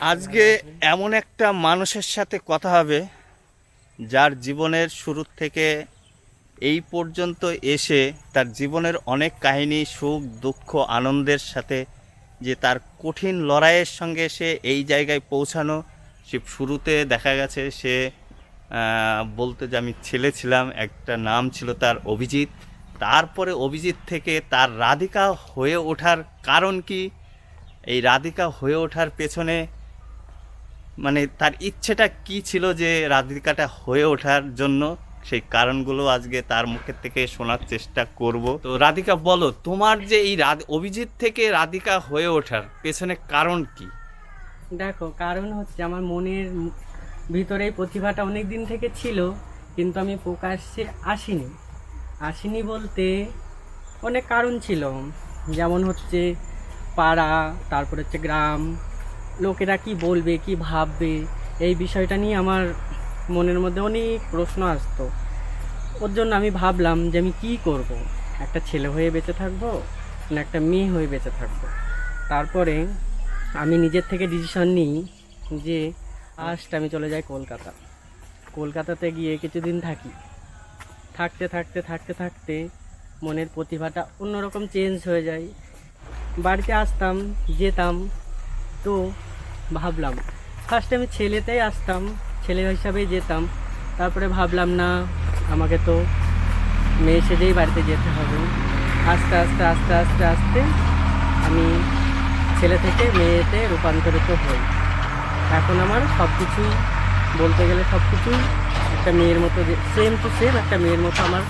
আজকে এমন একটা মানুষের সাথে কথা হবে যার জীবনের শুরু থেকে এই পর্যন্ত এসে তার জীবনের অনেক কাহিনী, সুখ, দুঃখ, আনন্দের সাথে যে তার কঠিন লড়াইয়ের সঙ্গে সে এই জায়গায় পৌঁছানো, সে শুরুতে দেখা গেছে সে বলতে যে আমি ছেলে ছিলাম, একটা নাম ছিল তার অভিজিৎ। তারপরে অভিজিৎ থেকে তার রাধিকা হয়ে ওঠার কারণ কি? এই রাধিকা হয়ে ওঠার পেছনে মানে তার ইচ্ছেটা কি ছিল যে রাধিকাটা হয়ে ওঠার জন্য? সেই কারণগুলো আজকে তার মুখের থেকে শোনার চেষ্টা করব। তো রাধিকা, বলো, তোমার যে এই অভিজিৎ থেকে রাধিকা হয়ে ওঠার পেছনে কারণ কি? দেখো, কারণ হচ্ছে আমার মনের ভিতরে প্রতিভাটা অনেক দিন থেকে ছিল, কিন্তু আমি প্রকাশ্যে আসিনি। আসিনি বলতে অনেক কারণ ছিল। যেমন হচ্ছে পাড়া, তারপর হচ্ছে গ্রাম লোকেরা কি বলবে, কি ভাববে, এই বিষয়টা নিয়ে আমার মনের মধ্যে অনেক প্রশ্ন আসতো। ওর জন্য আমি ভাবলাম যে আমি কি করব? একটা ছেলে হয়ে বেঁচে থাকব না একটা মেয়ে হয়ে বেঁচে থাকব? তারপরে আমি নিজের থেকে ডিসিশন নিই যে ফার্স্ট আমি চলে যাই কলকাতা। কলকাতাতে গিয়ে কিছুদিন থাকি। থাকতে থাকতে থাকতে থাকতে মনের প্রতিভাটা অন্যরকম চেঞ্জ হয়ে যায়। বাড়িতে আসতাম, যেতাম তো ভাবলাম। ফার্স্টে আমি ছেলেতেই আসতাম, ছেলে হিসাবেই যেতাম। তারপরে ভাবলাম, না, আমাকে তো মেয়ে সেজেই বাড়িতে যেতে হবে। আস্তে আস্তে আস্তে আস্তে আস্তে আমি ছেলে থেকে মেয়েতে রূপান্তরিত হই। এখন আমার সব কিছুই বলতে গেলে সব কিছুই একটা মেয়ের মতো সেম টু সেম একটা মেয়ের মতো আমার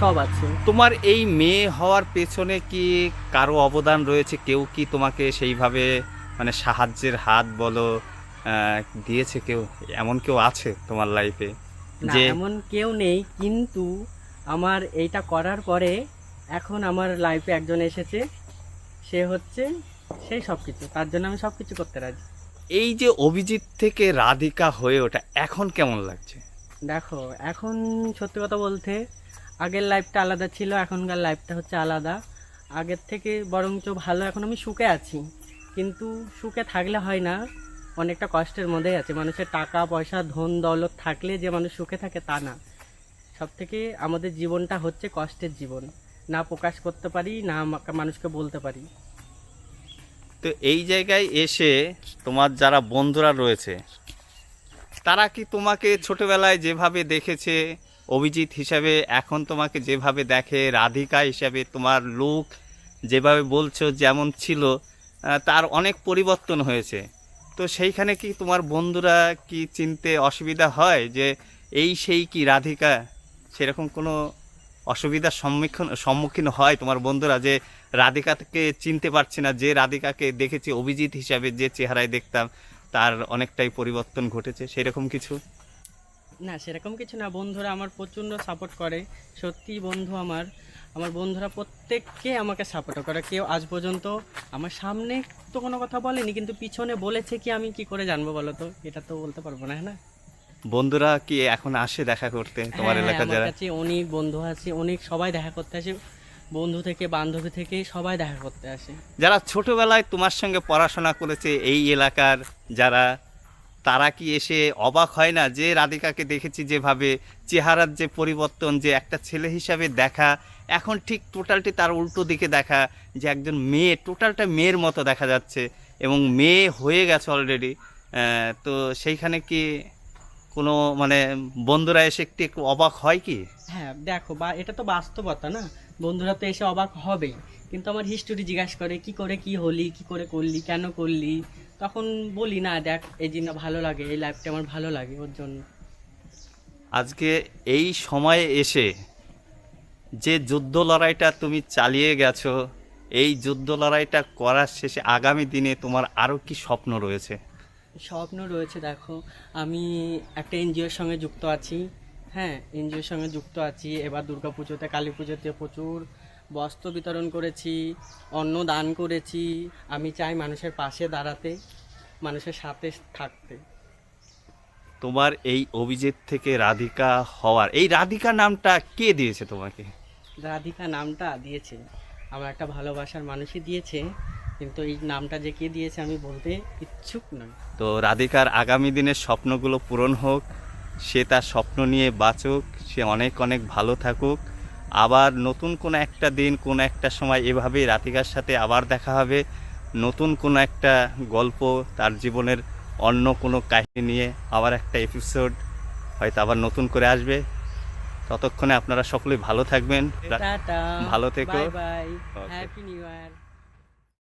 সব আছে। তোমার এই মেয়ে হওয়ার পেছনে কি কারও অবদান রয়েছে? কেউ কি তোমাকে সেইভাবে মানে সাহায্যের হাত বলো দিয়েছে কেউ? এমন কেউ আছে তোমার লাইফে যে এমন কেউ নেই কিন্তু আমার এইটা করার পরে এখন আমার লাইফে একজন এসেছে। সে হচ্ছে সেই সব কিছু তার জন্য আমি সব কিছু করতে রাজি। এই যে অভিজিৎ থেকে রাধিকা হয়ে ওঠা এখন কেমন লাগছে? দেখো এখন সত্যি কথা বলতে আগের লাইফটা আলাদা ছিল এখনকার লাইফটা হচ্ছে আলাদা। আগের থেকে বরঞ্চ ভালো এখন আমি সুখে আছি। কিন্তু সুখে থাকলে হয় না। অনেকটা কষ্টের মধ্যেই আছে। মানুষের টাকা, পয়সা, ধন, দৌলত থাকলে যে মানুষ সুখে থাকে তা না। সব থেকে আমাদের জীবনটা হচ্ছে কষ্টের জীবন। না প্রকাশ করতে পারি, না মানুষকে বলতে পারি। তো এই জায়গায় এসে তোমার যারা বন্ধুরা রয়েছে, তারা কি তোমাকে ছোটবেলায় যেভাবে দেখেছে, অভিজিৎ হিসাবে এখন তোমাকে যেভাবে দেখে, রাধিকা হিসাবে তোমার লুক যেভাবে বলছো যেমন ছিল তার অনেক পরিবর্তন হয়েছে। তো সেইখানে কি তোমার বন্ধুরা কি চিনতে অসুবিধা হয় যে এই সেই কি রাধিকা? সেরকম কোনো অসুবিধার সম্মুখীন সম্মুখীন হয় তোমার বন্ধুরা যে রাধিকাকে চিনতে পারছি না, যে রাধিকাকে দেখেছি অভিজিৎ হিসাবে যে চেহারায় দেখতাম, তার অনেকটাই পরিবর্তন ঘটেছে, সেরকম কিছু? না, সেরকম কিছু না। বন্ধুরা আমার প্রচণ্ড সাপোর্ট করে। সত্যি বন্ধু আমার। আমার বন্ধুরা প্রত্যেককে আমাকে সাপোর্ট করে। কেউ আজ পর্যন্ত আমার সামনে তো কোনো কথা বলেনি কিন্তু পিছনে বলেছে কি আমি কি করে জানব বলো তো? এটা তো বলতে পারব না হ্যাঁ না? বন্ধুরা কি এখন আসে দেখা করতে তোমার হ্যাঁ, এলাকা যারা? কাছে অনেক বন্ধু আছে অনেক সবাই দেখা করতে আসে। বন্ধু থেকে বান্ধবী থেকে সবাই দেখা করতে আসে। যারা ছোটবেলায় তোমার সঙ্গে পড়াশোনা করেছে এই এলাকার যারা তারা কি এসে অবাক হয় না যে রাধিকাকে দেখেছি যেভাবে চেহারার যে পরিবর্তন যে একটা ছেলে হিসাবে দেখা এখন ঠিক টোটালটি তার উল্টো দিকে দেখা যে একজন মেয়ে টোটালটা মেয়ের মতো দেখা যাচ্ছে এবং মেয়ে হয়ে গেছে অলরেডি তো সেইখানে কি কোনো মানে বন্ধুরা এসে একটু একটু অবাক হয় কি? হ্যাঁ দেখো বা এটা তো বাস্তবতা না? বন্ধুরা তো এসে অবাক হবেই। কিন্তু আমার হিস্টোরি জিজ্ঞাসা করে কি করে কি হলি কি করে করলি কেন করলি? তখন বলি না দেখ এই জিনিসটা ভালো লাগে এই লাইফটা আমার ভালো লাগে ওর জন্য। আজকে এই সময়ে এসে যে যুদ্ধ লড়াইটা তুমি চালিয়ে গেছো এই যুদ্ধ লড়াইটা করার শেষে আগামী দিনে তোমার আরও কি স্বপ্ন রয়েছে? স্বপ্ন রয়েছে দেখো। আমি একটা এনজিওর সঙ্গে যুক্ত আছি। হ্যাঁ এনজিওর সঙ্গে যুক্ত আছি। এবার দুর্গা পুজোতে কালী পুজোতে প্রচুর বস্ত্র বিতরণ করেছি অন্ন দান করেছি। আমি চাই মানুষের পাশে দাঁড়াতে মানুষের সাথে থাকতে। তোমার এই অভিজিৎ থেকে রাধিকা হওয়ার এই রাধিকা নামটা কে দিয়েছে তোমাকে? রাধিকা নামটা দিয়েছে। আমার একটা ভালোবাসার মানুষই দিয়েছে, কিন্তু এই নামটা যে কে দিয়েছে আমি বলতে ইচ্ছুক নই তো রাধিকার আগামী দিনের স্বপ্নগুলো পূরণ হোক, সে তার স্বপ্ন নিয়ে বাঁচুক, সে অনেক অনেক ভালো থাকুক। আবার নতুন কোনো একটা দিন, কোনো একটা সময় এভাবেই রাধিকার সাথে আবার দেখা হবে। নতুন কোনো একটা গল্প তার জীবনের অন্য কোনো কাহিনী নিয়ে আবার একটা এপিসোড হয়তো আবার নতুন করে আসবে। ততক্ষণে আপনারা সকলেই ভালো থাকবেন। ভালো থেকো। Bye bye. Happy new year